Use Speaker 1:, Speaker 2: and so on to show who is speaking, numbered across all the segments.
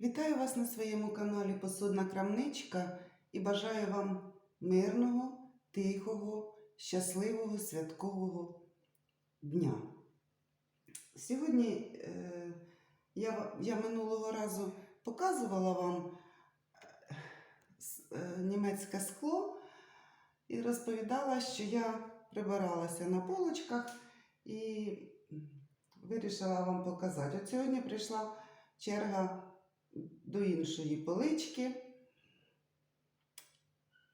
Speaker 1: Вітаю вас на своєму каналі Посудна Крамничка і бажаю вам мирного, тихого, щасливого святкового дня. Сьогодні е, я, я минулого разу показувала вам е, е, німецьке скло і розповідала, що я прибиралася на полочках і вирішила вам показати. От сьогодні прийшла черга до іншої полички.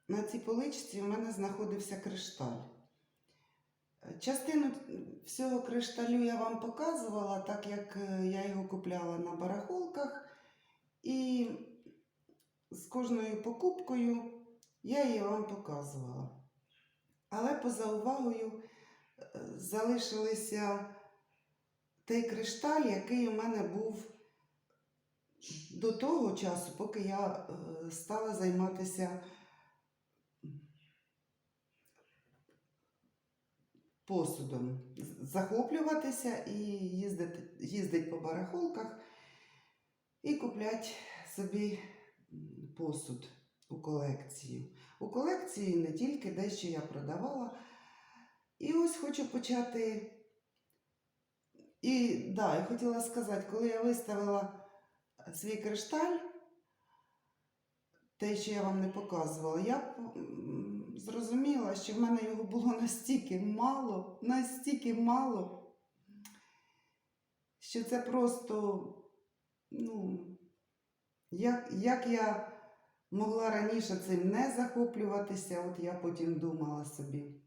Speaker 1: На цій поличці в мене знаходився кришталь. Частину всього кришталю я вам показувала, так як е, я його купляла на барахолках. І з кожною покупкою я її вам показувала. Але поза увагою е, залишилися той кришталь, який у мене був до того часу, поки я е, стала займатися посудом, захоплюватися і їздити, їздити по барахолках і купляти собі посуд у колекцію. У колекції не тільки дещо я продавала. І ось хочу почати. І да, я хотіла сказати, коли я виставила свій кришталь, те, що я вам не показувала, я зрозуміла, що в мене його було настільки мало, настільки мало, що це просто, ну, як, як я могла раніше цим не захоплюватися, от я потім думала собі.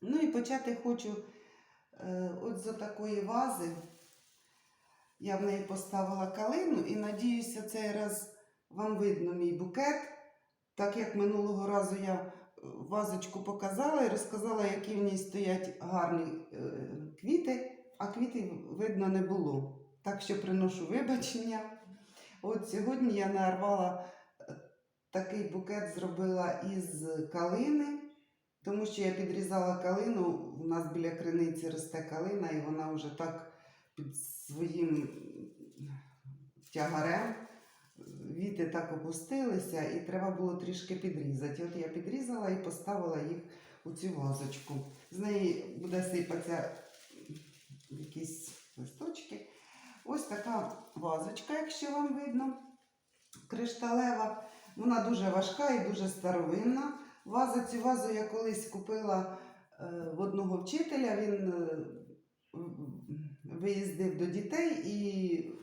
Speaker 1: Ну і почати хочу е, от з такої вази. Я в неї поставила калину і надіюся, цей раз вам видно мій букет. Так як минулого разу я е, вазочку показала і розказала, які в ній стоять гарні е, квіти, а квіти видно не було. Так що приношу вибачення. От сьогодні я нарвала е, такий букет, зробила із калини, тому що я підрізала калину. У нас біля криниці росте калина, і вона вже так під своїм тягарем. Віти так опустилися, і треба було трішки підрізати. От я підрізала і поставила їх у цю вазочку. З неї буде сипатися якісь листочки. Ось така вазочка, якщо вам видно, кришталева. Вона дуже важка і дуже старовинна. Ваза, цю вазу я колись купила е, в одного вчителя. Він е, виїздив до дітей і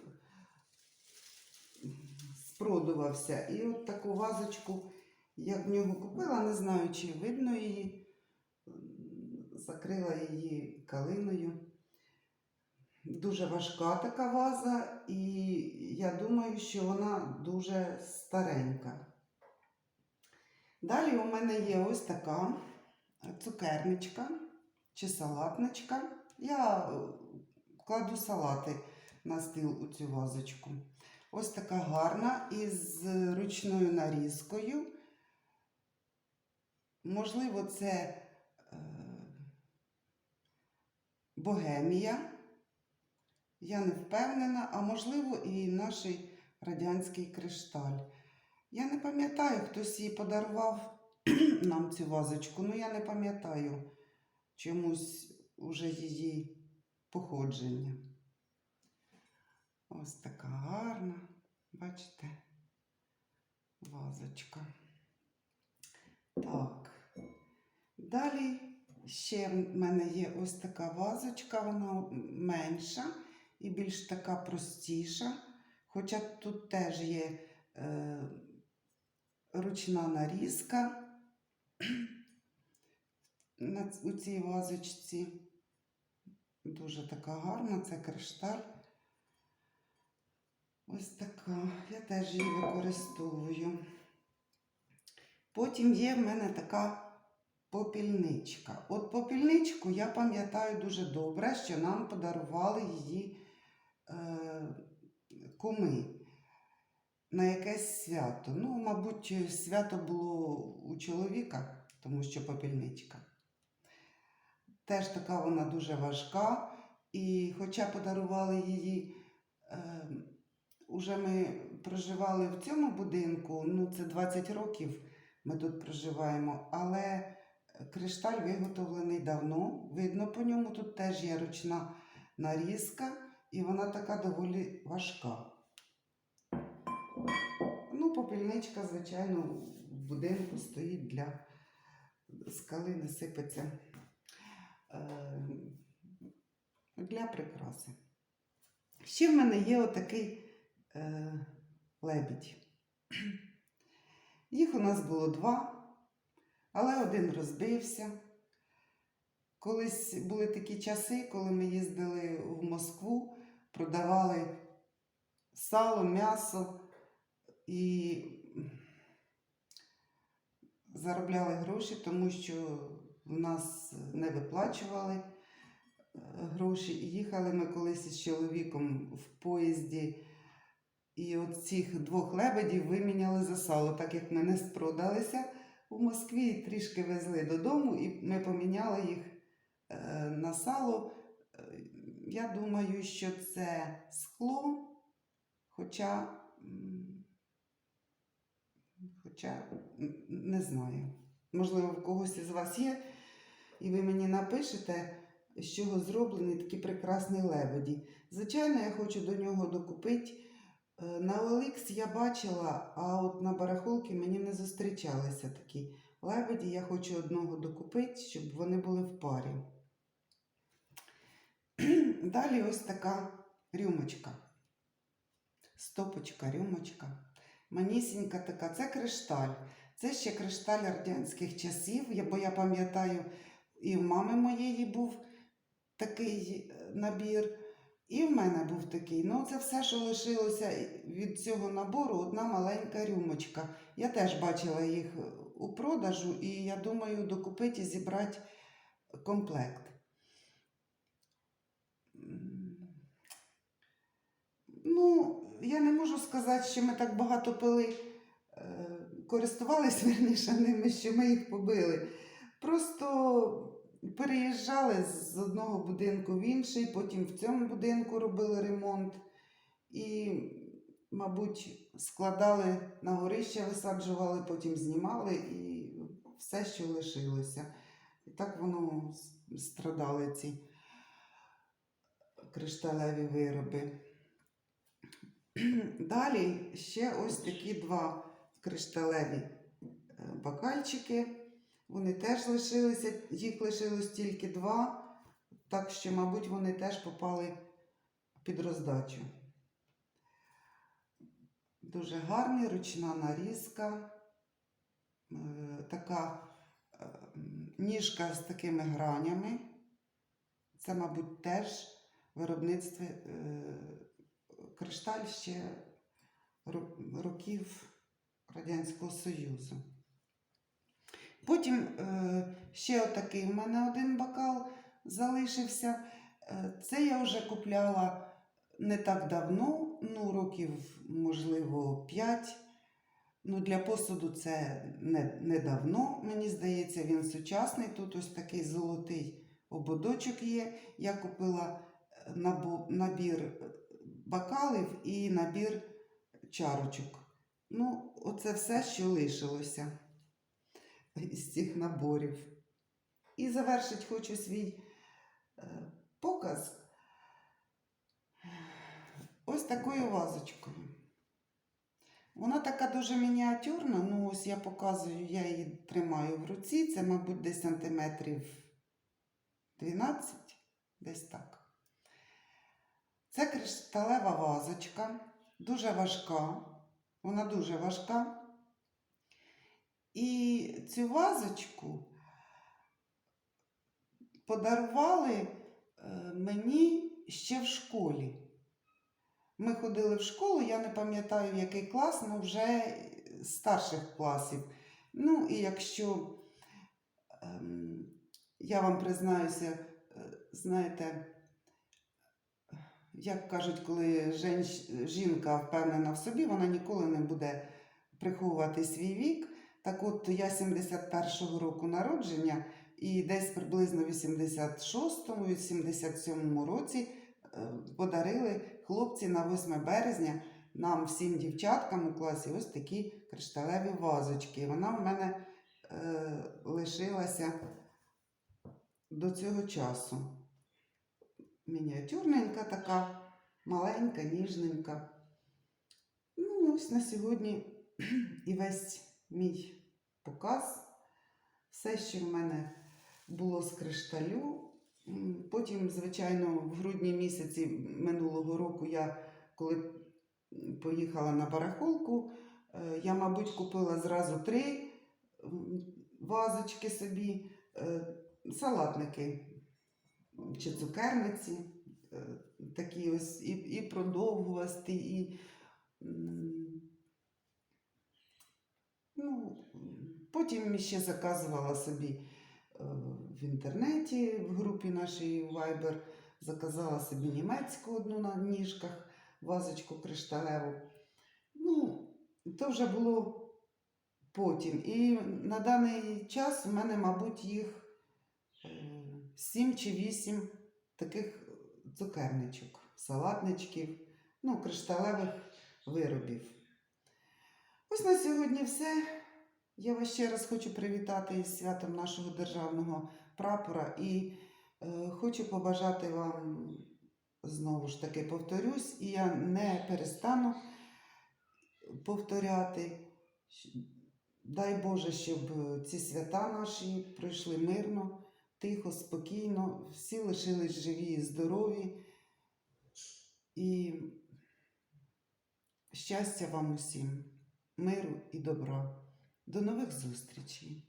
Speaker 1: спродувався. І от таку вазочку я в нього купила, не знаю, чи видно її, закрила її калиною. Дуже важка така ваза, і я думаю, що вона дуже старенька. Далі у мене є ось така цукерничка чи салатничка. Я кладу салати на стіл у цю вазочку. Ось така гарна із ручною нарізкою. Можливо, це е, богемія. Я не впевнена, а можливо, і наш радянський кришталь. Я не пам'ятаю, хтось її подарував нам цю вазочку, ну я не пам'ятаю чомусь уже її походження. Ось така гарна, бачите, вазочка. Так. Далі ще в мене є ось така вазочка, вона менша і більш така простіша. Хоча тут теж є е, ручна нарізка у цій вазочці. Дуже така гарна, це кришталь. Ось така. Я теж її використовую. Потім є в мене така попільничка. От попільничку я пам'ятаю дуже добре, що нам подарували її е, куми на якесь свято. Ну, мабуть, свято було у чоловіка, тому що попільничка. Теж така вона дуже важка. І хоча подарували її е, уже ми проживали в цьому будинку, ну це 20 років ми тут проживаємо, але кришталь виготовлений давно. Видно по ньому тут теж є ручна нарізка, і вона така доволі важка. Ну, попільничка, звичайно, в будинку стоїть для скали не сипеться для прикраси. Ще в мене є отакий е, лебідь. Їх у нас було два, але один розбився. Колись були такі часи, коли ми їздили в Москву, продавали сало, м'ясо і заробляли гроші, тому що в нас не виплачували е, гроші. І їхали ми колись із чоловіком в поїзді. І от цих двох лебедів виміняли за сало, так як ми не спродалися у Москві, трішки везли додому, і ми поміняли їх е, на сало. Е, Я думаю, що це скло, хоча, хоча не знаю. Можливо, в когось із вас є, і ви мені напишете, з чого зроблені такі прекрасні лебеді. Звичайно, я хочу до нього докупити. Е, На OLX я бачила, а от на барахолки мені не зустрічалися такі лебеді. Я хочу одного докупити, щоб вони були в парі. Далі ось така рюмочка. Стопочка, рюмочка. Манісінька така, це кришталь. Це ще кришталь радянських часів, бо я пам'ятаю, і в мами моєї був такий е, набір. І в мене був такий. Ну, це все, що лишилося від цього набору, одна маленька рюмочка. Я теж бачила їх у продажу, і я думаю, докупити і зібрати комплект. Ну, я не можу сказати, що ми так багато пили, е, користувалися верніше ними, що ми їх побили. Просто переїжджали з одного будинку в інший, потім в цьому будинку робили ремонт і, мабуть, складали на горище, висаджували, потім знімали і все, що лишилося. І так воно страдали ці кришталеві вироби. Далі ще ось такі два кришталеві е, бокальчики. Вони теж лишилися, їх лишилось тільки два, так що, мабуть, вони теж попали під роздачу. Дуже гарний, ручна нарізка, е, така е, ніжка з такими гранями. Це, мабуть, теж виробництво е, кришталь ще років Радянського Союзу. Потім е, ще отакий в мене один бокал залишився. Е, це я вже купляла не так давно, ну, років, можливо, 5. Ну, для посуду це не, не давно, мені здається, він сучасний. Тут ось такий золотий ободочок є. Я купила е, набір бокалів і набір чарочок. Ну, оце все, що лишилося із цих наборів. І завершить хочу свій е, показ ось такою вазочкою. Вона така дуже мініатюрна, ну ось я показую, я її тримаю в руці, це, мабуть, десь сантиметрів 12, десь так. Це кришталева вазочка, дуже важка, вона дуже важка. І цю вазочку подарували е, мені ще в школі. Ми ходили в школу, я не пам'ятаю, в який клас, ну вже старших класів. Ну, і якщо ем, я вам признаюся, е, знаєте, як кажуть, коли жінка впевнена в собі, вона ніколи не буде приховувати свій вік. Так от я 71-го року народження, і десь приблизно в 86-му, 87-му році е, подарили хлопці на 8 березня нам всім дівчаткам у класі ось такі кришталеві вазочки. Вона в мене е, лишилася до цього часу. Мініатюрненька така, маленька, ніжненька. Ну, ось на сьогодні і весь мій показ. Все, що в мене було з кришталю. Потім, звичайно, в грудні місяці минулого року я, коли поїхала на барахолку, е, я, мабуть, купила зразу три вазочки собі, е, салатники чи цукерниці, е, такі ось і, і продовгувасті, і м, ну, потім ще заказувала собі е, в інтернеті, в групі нашій Viber, заказала собі німецьку одну на ніжках, вазочку кришталеву. Ну, то вже було потім. І на даний час у мене, мабуть, їх е, сім чи вісім таких цукерничок, салатничків, ну, кришталевих виробів. Ось на сьогодні все. Я вас ще раз хочу привітати із святом нашого державного прапора і е, хочу побажати вам, знову ж таки повторюсь, і я не перестану повторяти. Дай Боже, щоб е, ці свята наші пройшли мирно, тихо, спокійно, всі лишились живі і здорові. І щастя вам усім, миру і добра. До нових зустрічей!